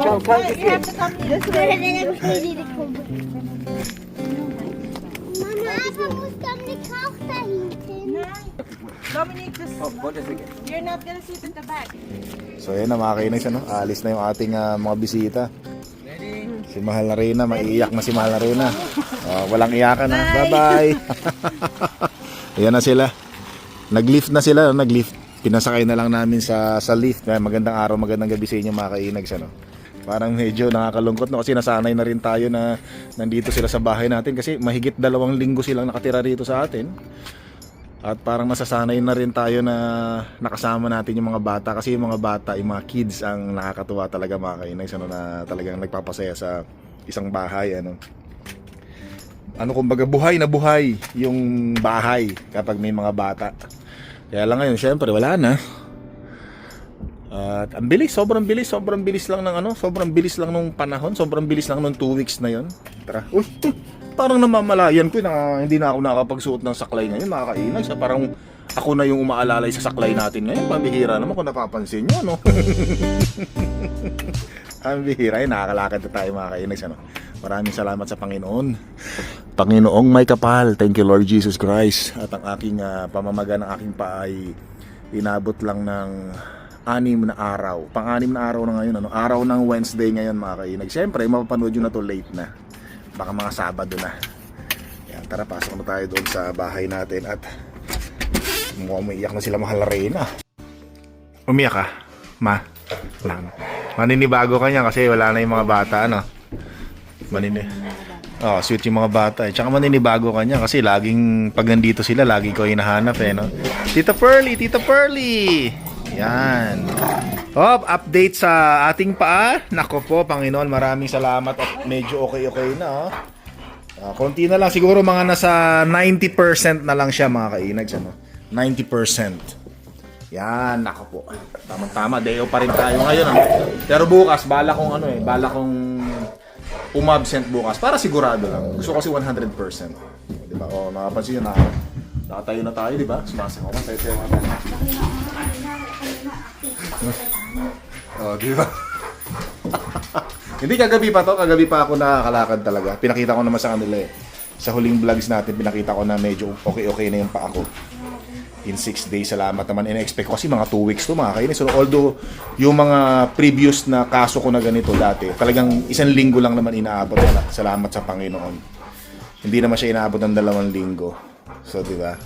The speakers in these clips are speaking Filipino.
Ciao, ciao. You have to come this way. Mama, aber muss Dominik auch da hinten? Dominic, this, Oh, what is it? you're not gonna sit at the back. So ayan na mga kainis, ano? alis na yung ating ah, mga bisita. Si Mahal na Reyna, maiiyak na si Mahal na Reyna. Oh, walang iyakan na. Bye-bye. ayan na sila. Nag-lift na sila, no? nag-lift. Pinasakay na lang namin sa sa lift. Kaya magandang araw, magandang gabi sa inyo mga kainags. Ano? Parang medyo nakakalungkot no kasi nasanay na rin tayo na nandito sila sa bahay natin kasi mahigit dalawang linggo silang nakatira rito sa atin. At parang nasasanay na rin tayo na nakasama natin yung mga bata kasi yung mga bata, yung mga kids ang nakakatuwa talaga mga kainags ano, na talagang nagpapasaya sa isang bahay ano. Ano kumbaga buhay na buhay yung bahay kapag may mga bata. Kaya lang ngayon syempre wala na. At ang bilis, sobrang bilis, sobrang bilis lang ng ano, sobrang bilis lang nung panahon, sobrang bilis lang nung 2 weeks na 'yon. Tara. Uy, parang namamalayan ko na hindi na ako nakakapagsuot ng saklay ngayon, mga kainag. Sa parang ako na yung umaalalay sa saklay natin ngayon. Pambihira naman kung napapansin nyo, no? ang bihira, ay nakakalakad na tayo mga kainags. Ano? Maraming salamat sa Panginoon. Panginoong may kapal. Thank you Lord Jesus Christ. At ang aking ah, pamamaga ng aking paa ay inabot lang ng anim na araw. Pang-anim na araw na ngayon. Ano? Araw ng Wednesday ngayon mga kainag. Siyempre, mapapanood nyo na to late na. Baka mga Sabado na. Yan, tara, pasok na tayo doon sa bahay natin at mukhang umiiyak na sila mahal na Reyna. Umiyak ka? Ma? Wala na. Maninibago ka niya kasi wala na yung mga bata, ano? Manini. Oh, sweet yung mga bata. Eh. Tsaka maninibago ka niya kasi laging pag nandito sila, lagi ko hinahanap eh, no? Tita Pearly, Tita Pearly! Yan. Oh, update sa ating paa. Nako po, Panginoon, maraming salamat at medyo okay-okay na, oh. Ah, konti na lang, siguro mga nasa 90% na lang siya mga kainags, ano? 90%. Yan, nako po. Tama-tama, deo pa rin tayo ngayon. Ano? Pero bukas, bala kong ano eh, bala kong umabsent bukas para sigurado lang. Gusto kasi 100%. Di ba? O, nakapansin nyo na nakatayo na tayo, di ba? Sumasayaw ka, tayo tayo ka. Oh, di ba? Hindi kagabi pa to, kagabi pa ako nakakalakad talaga. Pinakita ko naman sa kanila eh. Sa huling vlogs natin, pinakita ko na medyo okay-okay na yung pa ako. In 6 days, salamat naman. In-expect ko kasi mga 2 weeks to mga kainis. So, although yung mga previous na kaso ko na ganito dati, talagang isang linggo lang naman inaabot. Salamat sa Panginoon. Hindi naman siya inaabot ng dalawang linggo. So, di ba?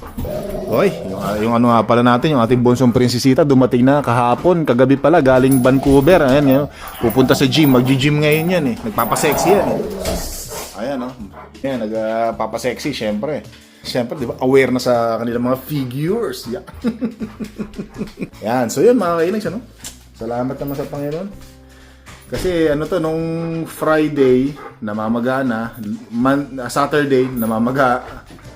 Hoy, yung, yung ano nga pala natin, yung ating bonsong prinsesita, dumating na kahapon, kagabi pala, galing Vancouver. Ayan, ngayon, pupunta sa gym. Mag-gym ngayon yan eh. Nagpapasexy yan. Ayan, no? Yan, nagpapasexy, syempre. Syempre, di ba, aware na sa kanilang mga figures. Yan. yan, so yun, mga kainags, ano? Salamat naman sa Panginoon. Kasi ano to, nung Friday, namamaga na, man, Saturday, namamaga,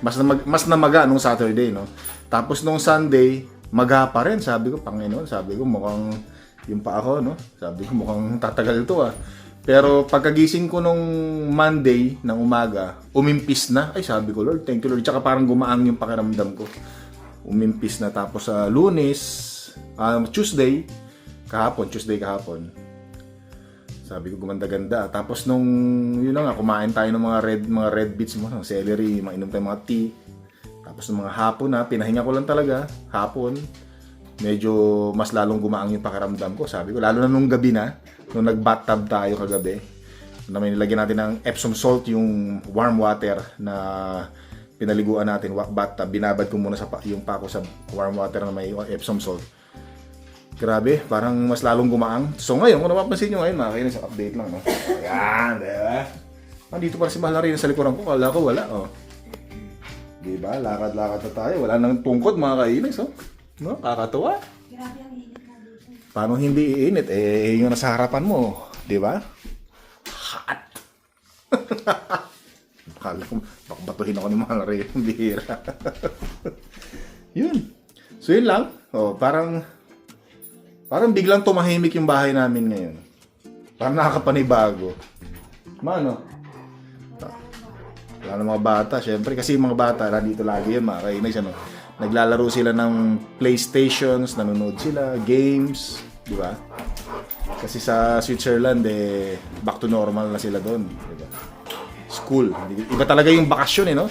mas, namag, mas namaga nung Saturday, no? Tapos nung Sunday, maga pa rin, sabi ko, Panginoon, sabi ko, mukhang, yung pa ako, no? Sabi ko, mukhang tatagal to, ah. Pero pagkagising ko nung Monday ng umaga, umimpis na. Ay, sabi ko, Lord, thank you, Lord. Tsaka parang gumaang yung pakiramdam ko. Umimpis na. Tapos sa lunes, um, Tuesday, kahapon, Tuesday kahapon, sabi ko gumanda-ganda. Tapos nung yun na nga kumain tayo ng mga red mga red beets mo, ng celery, mainom tayo mga tea. Tapos ng mga hapon na pinahinga ko lang talaga, hapon. Medyo mas lalong gumaang yung pakiramdam ko, sabi ko. Lalo na nung gabi na, nung nag-bathtub tayo kagabi. Na may nilagyan natin ng Epsom salt yung warm water na pinaliguan natin, bathtub. Binabad ko muna sa yung pako sa warm water na may Epsom salt. Grabe, parang mas lalong gumaang. So ngayon, kung napapansin nyo ngayon, mga kainis, update lang, no? Ayan, di ba? Nandito para si Mahal na sa likuran ko. Kala ko wala, oh. Di ba? Lakad-lakad na tayo. Wala nang tungkod, mga kainis, oh. No? Kakatuwa. Paano hindi iinit? Eh, yung nasa harapan mo, di ba? Hot. Akala ko, baka batuhin ako ni Mahal rin. Bihira. yun. So yun lang. Oh, parang Parang biglang tumahimik yung bahay namin ngayon. Parang nakakapanibago. Mano? Wala na mga bata, syempre. Kasi yung mga bata, nandito lagi yan, mga kainis, ano. Naglalaro sila ng Playstations, nanonood sila, games, di ba? Kasi sa Switzerland, eh, back to normal na sila doon. Diba? School. Iba talaga yung bakasyon eh, no?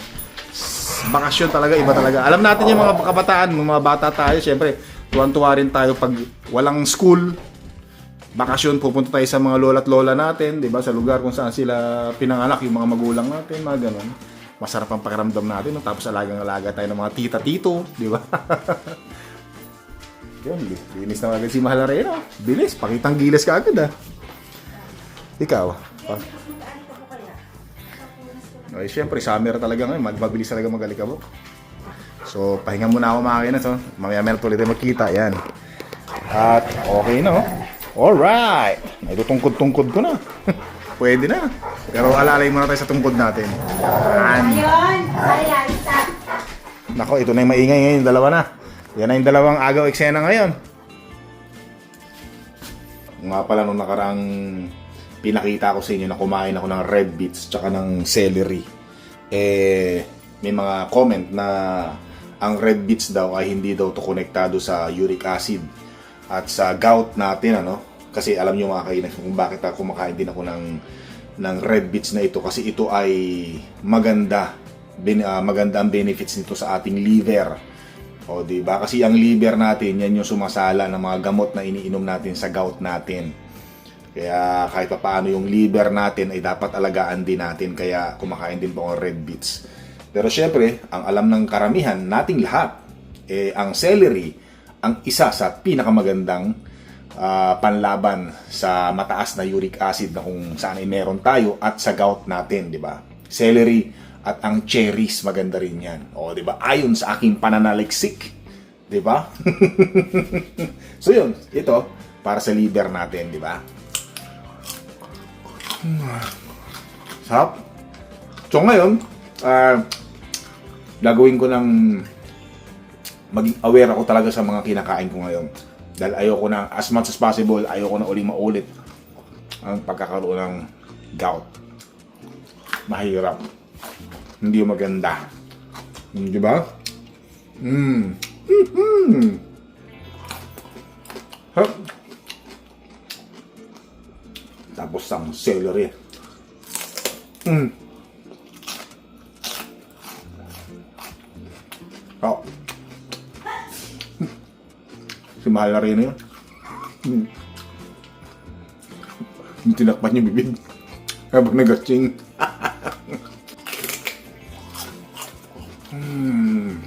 Bakasyon talaga, iba talaga. Alam natin yung mga kabataan, mga bata tayo, syempre, tuwan-tuwa rin tayo pag walang school, bakasyon, pupunta tayo sa mga lola't lola natin, di ba? Sa lugar kung saan sila pinanganak, yung mga magulang natin, mga ganun. Masarap ang pakiramdam natin, no? tapos alagang-alaga tayo ng mga tita-tito, di ba? Yun, li- linis na agad si Mahal Arena. Bilis, pakitang gilas ka agad ah. Ikaw? Pa- Ay, syempre, summer talaga ngayon. Mabilis talaga magalikabok. So, pahinga muna ako mga kinas. Oh. Mamaya meron tuloy tayo magkita. Yan. At okay na, oh. Alright! Naitutungkod-tungkod ko na. Pwede na. Pero alalay muna tayo sa tungkod natin. Yan. Ayun! Ayan! Nako, ito na yung maingay ngayon. Yung dalawa na. Yan na yung dalawang agaw eksena ngayon. Nga pala nung nakarang pinakita ko sa inyo na kumain ako ng red beets tsaka ng celery. Eh, may mga comment na ang red beets daw ay hindi daw to konektado sa uric acid. At sa gout natin ano kasi alam niyo mga kainan kung bakit ako kumakain din ako ng ng red beets na ito kasi ito ay maganda ben, ah, maganda ang benefits nito sa ating liver. O di ba kasi ang liver natin yan yung sumasala ng mga gamot na iniinom natin sa gout natin. Kaya kahit pa paano yung liver natin ay dapat alagaan din natin kaya kumakain din po ng red beets pero syempre ang alam ng karamihan nating lahat eh ang celery ang isa sa pinakamagandang ah, panlaban sa mataas na uric acid na kung saan ay meron tayo at sa gout natin, di ba? Celery at ang cherries maganda rin 'yan. O, di ba? Ayon sa aking pananaliksik, di ba? so 'yun, ito para sa liver natin, di ba? Sarap. So ngayon, ah, gagawin ko ng maging aware ako talaga sa mga kinakain ko ngayon. Dahil ayoko na, as much as possible, ayoko na uling maulit ang pagkakaroon ng gout. Mahirap. Hindi maganda. Di ba? Mm. Mm-hmm. Tapos ang celery. Mm. Oh. Si mahal rin yun. Hmm. Tinakpan yung bibig. Habang nag-aching. hmm.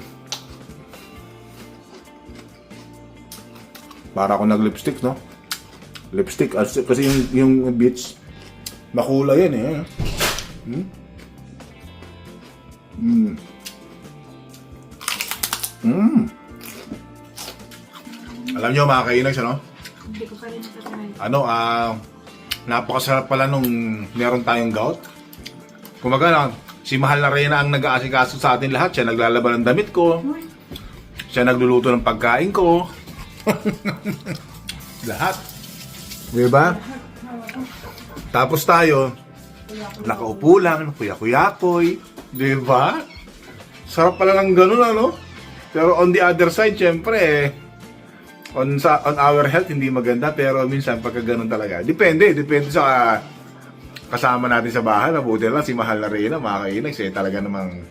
Para ako nag-lipstick, no? Lipstick. as- Kasi yung, yung beach, makulay yan eh. Hmm? Hmm. Hmm. Alam nyo mga kainags, ano? Hindi ko pa rin nakakain. Ano, ah, napakasarap pala nung meron tayong gout. Kumaga na, si Mahal na Reyna ang nag-aasikaso sa atin lahat. Siya naglalaban ng damit ko. Siya nagluluto ng pagkain ko. lahat. Diba? Tapos tayo, nakaupo lang, kuya-kuyakoy. Diba? Sarap pala ng ganun, ano? Pero on the other side, syempre, on sa on our health hindi maganda. Pero minsan pagka ganun talaga depende. Depende sa kasama natin sa bahay. Mabuti lang si mahal na Reyna mga kainags eh talaga namang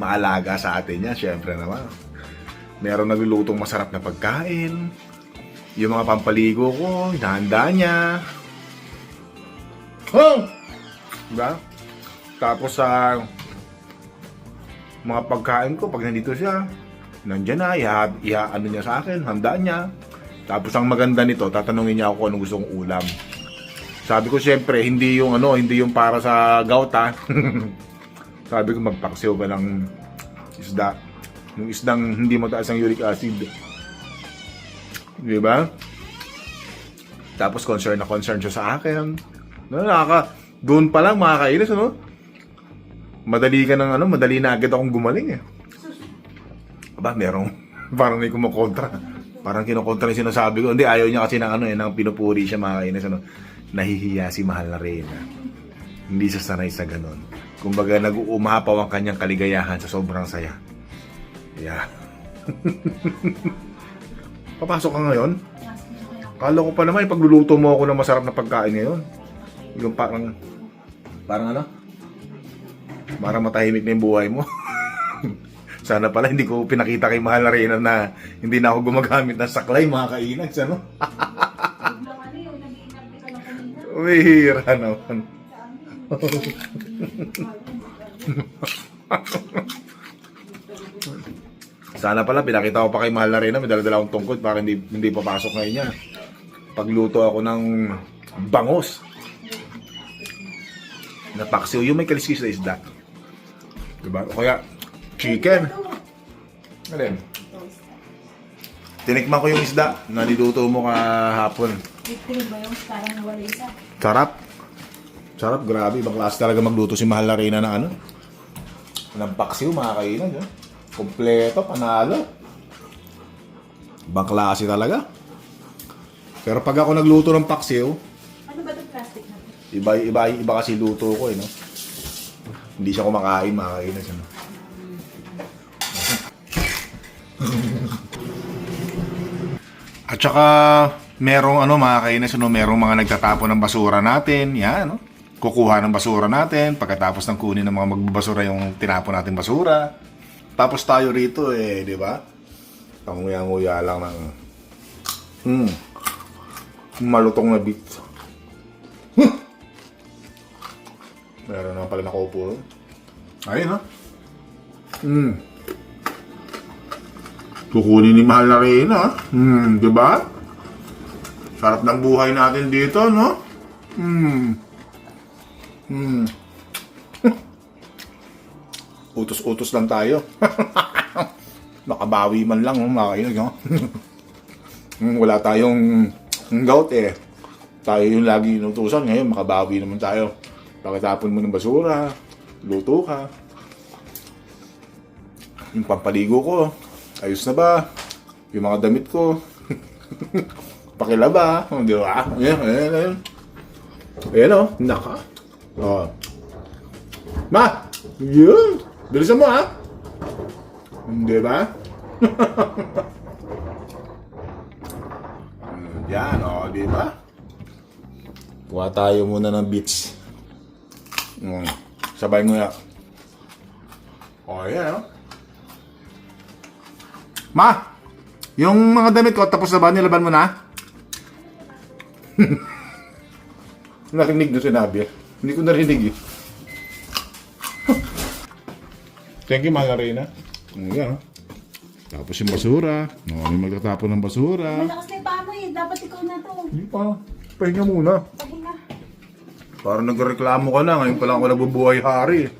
maalaga sa atin yan. Syempre naman. Meron naglulutong masarap na pagkain. Yung mga pampaligo ko hinahanda niya. Oh! diba? tapos sa mga pagkain ko pag nandito siya nandyan na, iha, iha ano niya sa akin, handaan niya. Tapos ang maganda nito, tatanungin niya ako kung anong gusto kong ulam. Sabi ko siyempre, hindi yung ano, hindi yung para sa gout ha. Sabi ko magpaksiw ba ng isda. Yung isdang hindi mataas ang uric acid. Di ba? Tapos concern na concern siya sa akin. No, nakaka, doon pa lang makakainis, ano? Madali ka ng ano, madali na agad akong gumaling eh. Aba, merong parang may kumukontra. Parang kinukontra yung sinasabi ko. Hindi, ayaw niya kasi ng ano eh, ng pinupuri siya mga kainis. Ano, nahihiya si Mahal na Reyna. Hindi siya sanay sa ganun. Kumbaga, nag-uumapaw ang kanyang kaligayahan sa sobrang saya. Yeah. Papasok ka ngayon? Kala ko pa naman, pagluluto mo ako ng masarap na pagkain ngayon. Yung parang, parang ano? Parang matahimik na yung buhay mo. Sana pala hindi ko pinakita kay Mahal na Reyna na hindi na ako gumagamit ng saklay, mga kainags, ano? Umihira naman. Sana pala, pinakita ko pa kay Mahal na Reyna, may dala-dala akong tungkod para hindi, hindi papasok ngayon niya. Pagluto ako ng bangos. Na paksiw, yung may kaliskis na isda. Diba? O kaya, chicken. Alin? Tinikman ko yung isda na niluto mo kahapon. Victory ba yung parang nawala isa? Sarap. Sarap, grabe. Ibang klase talaga magluto si Mahal na Reyna ng ano. Ng paksiw, mga kainan. Eh. Kompleto, panalo. Ibang klase talaga. Pero pag ako nagluto ng paksiw, Ano ba itong plastic na iba, iba, iba kasi luto ko eh, no? Hindi siya kumakain, mga kainan siya. At saka, merong ano mga kainis, ano, merong mga nagtatapon ng basura natin. Yan, no? Kukuha ng basura natin. Pagkatapos ng kunin ng mga magbabasura yung tinapon natin basura. Tapos tayo rito eh, di ba? Panguya-nguya lang ng... Hmm. Malutong na beat. Meron naman pala nakaupo. Ayun, no? Hmm. Kukunin ni Mahal na Reyna. Hmm, di ba? Sarap ng buhay natin dito, no? Hmm. Hmm. Utos-utos lang tayo. Nakabawi man lang, mga kainog, no? Hmm, Wala tayong gout eh. Tayo yung lagi inutusan. Ngayon, makabawi naman tayo. Pakitapon mo ng basura. Luto ka. Yung pampaligo ko. Ayos na ba? Yung mga damit ko. Pakilaba. Oh, Di ba? Ayan, ayan, ayan. Ayan o. Naka. Oh. Ma! Yun! Bilisan mo ha! Di ba? Yan o, di ba? Kuha tayo muna ng beats. Mm. Sabay mo na. O, yan o. Ma! Yung mga damit ko, tapos na ba? Nilaban mo na? Narinig na sinabi. Hindi ko narinig eh. Thank you, Mahal Arena. Yan. oh. Tapos yung basura. No, may magtatapon ng basura. Malakas na yung paa mo eh. Dapat ikaw na to. Hindi pa. Pahinga muna. Pahinga. Parang nagreklamo ka na. Ngayon pa lang ako nabubuhay hari.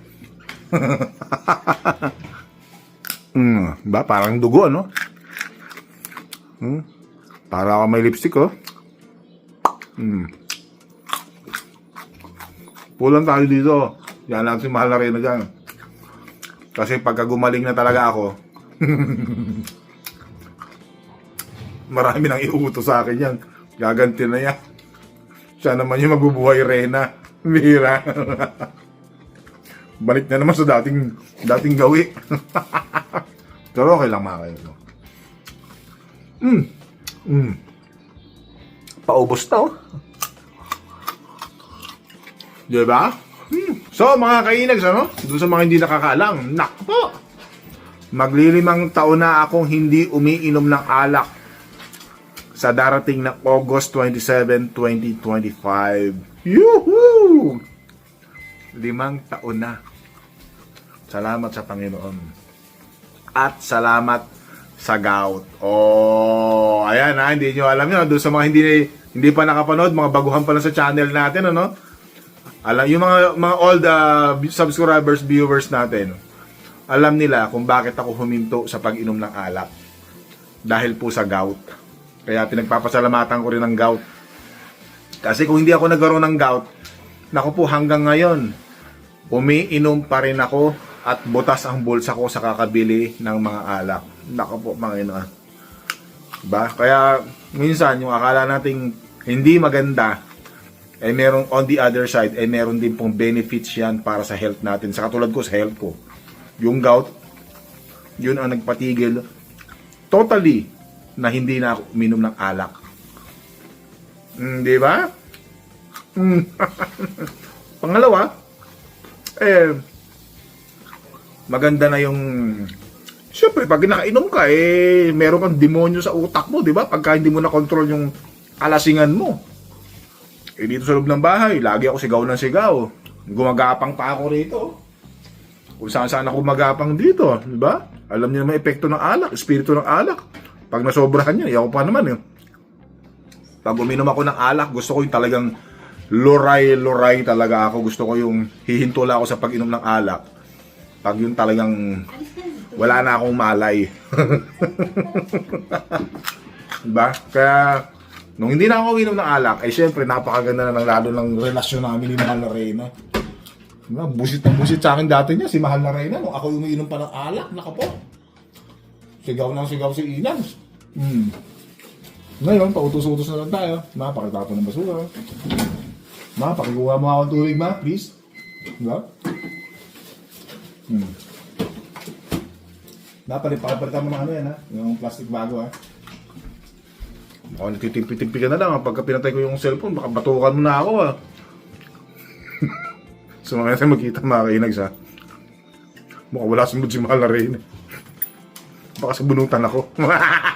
hmm, ba? Parang dugo, ano? Hmm? Para ako may lipstick, oh. Hmm. Pulang tayo dito. Yan lang si Mahal na rin na. Kasi pagka gumaling na talaga ako, marami nang iuto sa akin yan. Gaganti na yan. Siya naman yung magbubuhay Rena. Mira. Balik na naman sa dating dating gawi. Pero okay lang mga kayo. Mm. Mm. Paubos na oh. Diba? Hmm. So mga kainags ano? Doon sa mga hindi nakakaalam. Nakpo! Maglilimang taon na akong hindi umiinom ng alak sa darating na August 27, 2025. Yuhu! Limang taon na. Salamat sa Panginoon. At salamat sa gout. Oh, ayan ha, hindi nyo alam yun. Doon sa mga hindi, hindi pa nakapanood, mga baguhan pa lang sa channel natin, ano? Alam, yung mga, mga old uh, subscribers, viewers natin, alam nila kung bakit ako huminto sa pag-inom ng alak. Dahil po sa gout. Kaya pinagpapasalamatan ko rin ng gout. Kasi kung hindi ako nagkaroon ng gout, naku po hanggang ngayon, umiinom pa rin ako at butas ang bulsa ko sa kakabili ng mga alak. Naku po mga ina. Diba? Kaya minsan yung akala nating hindi maganda, eh meron on the other side, eh meron din pong benefits yan para sa health natin. Sa katulad ko, sa health ko. Yung gout, yun ang nagpatigil totally na hindi na ako uminom ng alak. Mm, di ba? Mm. Pangalawa, eh, maganda na yung Siyempre, pag nakainom ka, eh, meron kang demonyo sa utak mo, di ba? Pagka hindi mo na control yung kalasingan mo. Eh, dito sa loob ng bahay, lagi ako sigaw ng sigaw. Gumagapang pa ako rito. Kung saan saan ako gumagapang dito, di ba? Alam niyo naman epekto ng alak, espiritu ng alak. Pag nasobrahan eh, ako pa naman eh. Pag uminom ako ng alak, gusto ko yung talagang loray-loray talaga ako. Gusto ko yung hihintula ako sa pag-inom ng alak. Pag yung talagang wala na akong malay. diba? Kaya, nung hindi na ako uminom ng alak, ay syempre, napakaganda na ng lalo ng relasyon namin ni Mahal na Reyna. Diba? Busit na busit sa akin dati niya, si Mahal na Reyna, nung ako umiinom pa ng alak, naka po. Sigaw ng sigaw si Inan. Hmm. Ngayon, pautos-utos na lang tayo. Ma, pakitapon ng basura. Ma, pakikuha mo ako ng tubig, ma, please. Diba? Hmm. Dapat ipakapalitan mo na ano yan ha. Yung plastic bago ha. Ako nagtitimpi-timpi ka na lang. Pagka pinatay ko yung cellphone, baka batukan mo na ako ha. so mamaya tayo magkita mga kainags ha. Mukha wala sunod si Mahal na rin. Baka sabunutan ako.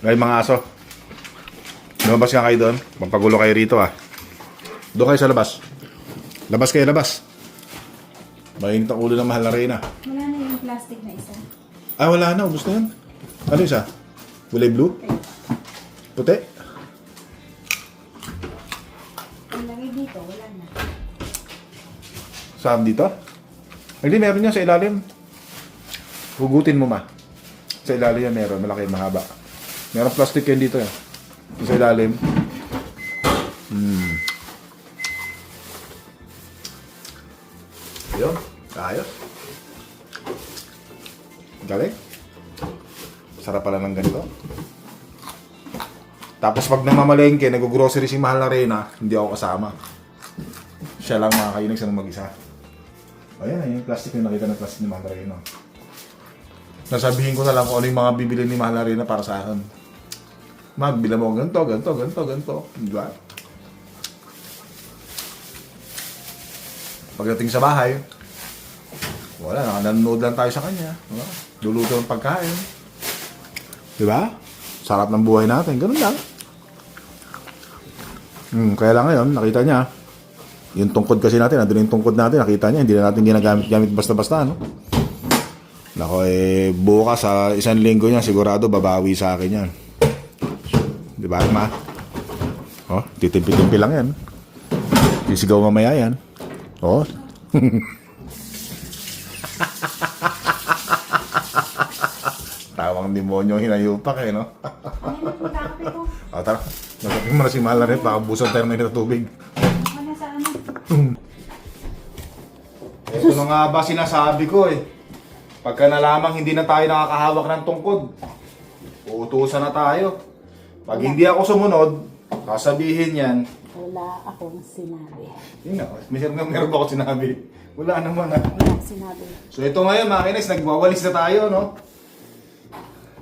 Ngayon mga aso. Lumabas nga kayo doon. Pampagulo kayo rito ah. Doon kayo sa labas. Labas kayo, labas. Mainit ang ulo ng mahal na Reyna. Wala na yung plastic na isa. Ah, wala na. Gusto yan. Ano isa? Kulay blue? Puti? Ang lagay dito, wala na. Saan dito? Hindi, meron yan sa ilalim. Hugutin mo ma. Sa ilalim yan meron. Malaki, mahaba. Meron plastic yan dito eh. Sa ilalim. Hmm. Yun. Ayos. Galing. Sarap pala ng ganito. Tapos pag namamalengke, nag-grocery si Mahal na Reyna, hindi ako kasama. Siya lang mga kainig sa mag-isa. Ayan, yung plastic yung nakita ng plastic ni Mahal na Reyna. Nasabihin ko na lang kung ano yung mga bibili ni Mahal na Reyna para sa akin. Mag, mo ganito, ganito, ganito, ganito. Di ba? Pagdating sa bahay, wala, nanonood lang tayo sa kanya. Diba? Luluto ng pagkain. Di ba? Sarap ng buhay natin. Ganun lang. Hmm, kaya lang ngayon, nakita niya, yung tungkod kasi natin, nandun yung tungkod natin, nakita niya, hindi na natin ginagamit-gamit basta-basta, no? Nako, eh, bukas sa isang linggo niya, sigurado babawi sa akin yan. Di ba, ma? Oh, titimpi-timpi lang yan. Sisigaw mamaya yan. Oh. Tawang demonyo hinayupak eh, no? Ano na po kakapit ko? O, tara. Nasapin mo na si Mahal na rin, baka busan tayo ng tubig. Ano sa ano? Ito na nga ba sinasabi ko eh. Pagka nalamang hindi na tayo nakakahawak ng tungkod, uutusan na tayo. Pag hindi ako sumunod, sasabihin yan, Wala akong sinabi. yun nga, meron, meron ba ako sinabi? Wala naman ah. Wala sinabi. So ito ngayon mga kinex, nagwawalis na tayo, no?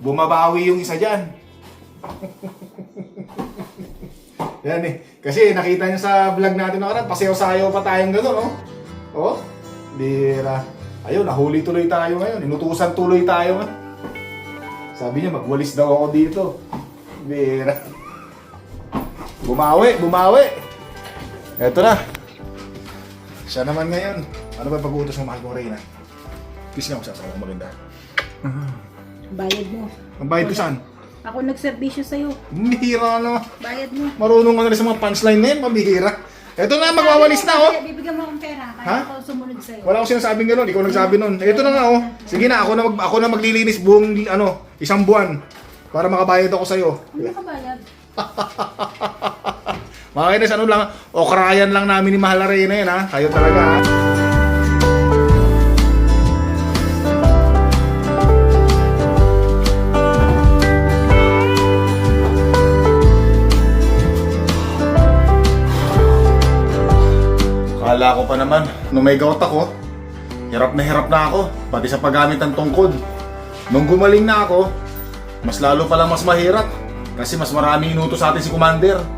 Bumabawi yung isa dyan. Yan eh. Kasi nakita niyo sa vlog natin nakaraan, pasayaw-sayaw pa tayong gano'n, no? Oh, bira. Ayun, nahuli tuloy tayo ngayon. Inutusan tuloy tayo. ngayon. Sabi niya, magwalis daw ako dito. Bira. Bumawi, bumawi. Eto na. Siya naman ngayon. Ano ba pag-uutos ng mahal kong Reyna? Kiss nga ako sa asawa ko maganda. Bayad mo. Ang bayad ko saan? Ako nagserbisyo sa'yo. Mihira na. Bayad mo. Marunong ka na rin sa mga punchline na yun, mabihira. Eto na, magwawalis na oh. Bibigyan mo akong pera. Ha? Kaya ako sumunod sa'yo. Wala akong sinasabing gano'n, ikaw nagsabi nun. Eto na nga oh. Sige na, ako na, mag, ako na maglilinis buong ano, isang buwan. Para makabayad ako sa'yo. Ano ka bayad? Mga kainis, ano lang, okrayan lang namin ni Mahal na Reyna yun ha. Kayo talaga ha. Kala ko pa naman, nung may gout ako, hirap na hirap na ako, pati sa paggamit ng tungkod. Nung gumaling na ako, mas lalo palang mas mahirap. Kasi mas maraming inuto sa atin si Commander.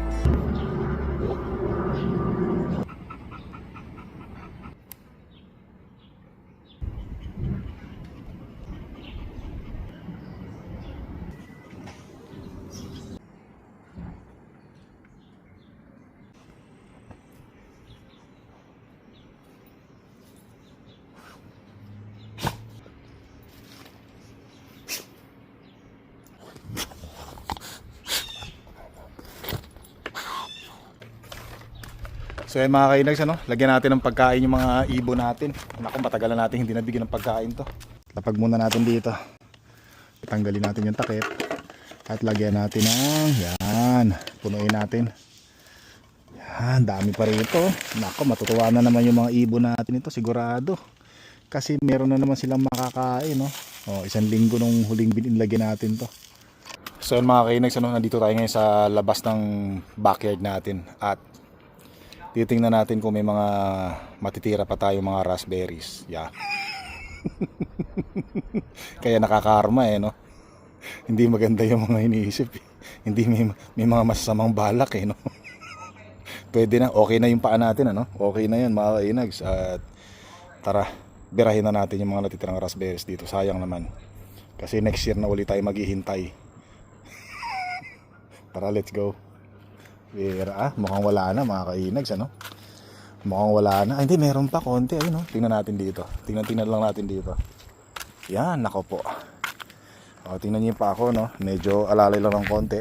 So yan mga kainags, ano? lagyan natin ng pagkain yung mga ibon natin. Naku, matagal na natin hindi nabigyan ng pagkain to. Lapag muna natin dito. Tanggalin natin yung takip. At lagyan natin ng, yan, punuin natin. Yan, dami pa rito. Naku, matutuwa na naman yung mga ibon natin ito, sigurado. Kasi meron na naman silang makakain, no? Oh, isang linggo nung huling binilagyan natin to. So yun mga kainags, ano, nandito tayo ngayon sa labas ng backyard natin. At titingnan natin kung may mga matitira pa tayo mga raspberries. Yeah. Kaya nakakarma eh, no? Hindi maganda yung mga iniisip. eh. Hindi may, may mga masasamang balak eh, no? Pwede na, okay na yung paa natin, ano? Okay na yan, mga kainags. At tara, birahin na natin yung mga natitirang raspberries dito. Sayang naman. Kasi next year na ulit tayo maghihintay. tara, let's go. Vera, ah, mukhang wala na mga kainags, ano? Mukhang wala na. Ay, hindi, meron pa konti. Ayun, no? Tingnan natin dito. Tingnan, tingnan lang natin dito. Yan, nako po. O, tingnan niyo pa ako, no? Medyo alalay lang ng konti.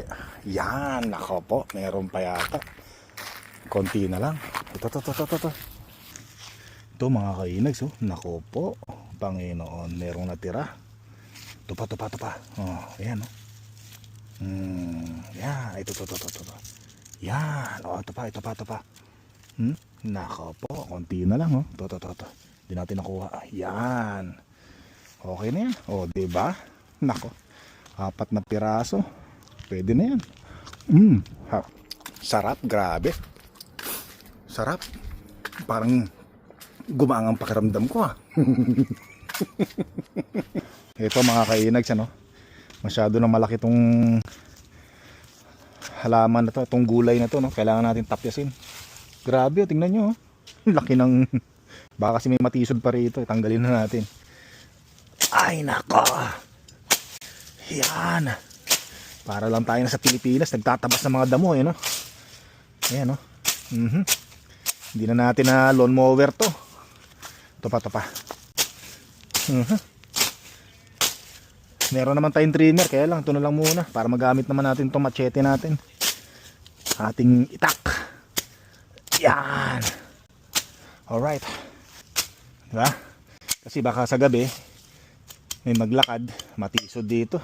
Yan, nako po. Meron pa yata. Konti na lang. Ito, ito, ito, ito, ito. Ito, mga kainags, oh. Nako po. Panginoon, merong natira. Ito pa, ito pa, ito pa. Oh, ayan, oh. Hmm, yan. Ito, ito, ito, ito, ito. Yan. O, ito pa, ito pa, ito pa. Hmm? Nako po, konti na lang, oh. Ito, ito, ito. Hindi natin nakuha. Yan. Okay na yan. O, ba? Nako. Apat na piraso. Pwede na yan. Mm. Sarap, grabe. Sarap. Parang gumaang ang pakiramdam ko, ah. Ito mga kainags, ano? Masyado na malaki tong halaman na to, itong gulay na to, no? Kailangan natin tapyasin. Grabe, oh, tingnan nyo, oh. Laki ng... Baka kasi may matisod pa rito, tanggalin na natin. Ay, nako! Yan! Para lang tayo na sa Pilipinas, nagtatabas ng mga damo, eh, no? Ayan, no? Mhm. Hindi na natin na lawn mower to. Ito pa, ito pa. Mhm. Meron naman tayong trimmer, kaya lang, ito na lang muna para magamit naman natin itong machete natin. Ating itak. Yan. Alright. Diba? Kasi baka sa gabi, may maglakad, matisod dito.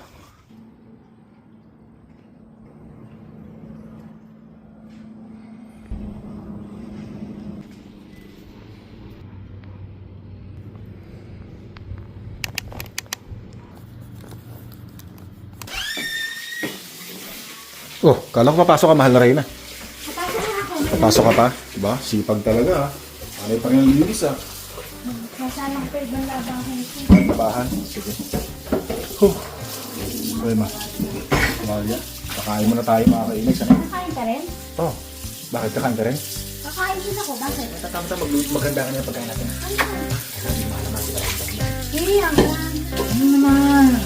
Oh, kala ko papasok ka, mahal na Reyna. Papasok na ako. Papasok ka pa? Diba? Sipag talaga ha. Ano pa yung linis ha? Nasaan ang pwede ng labahan ko? Tabahan. Sige. Huh. Okay ma. Malia. Kakain muna tayo mga kainis. Ano? Kakain ka rin? Oh. Bakit kakain ka rin? Kakain din ako. Bakit? Tatama mag maganda ka na yung pagkain natin. Eh, ang Ano naman?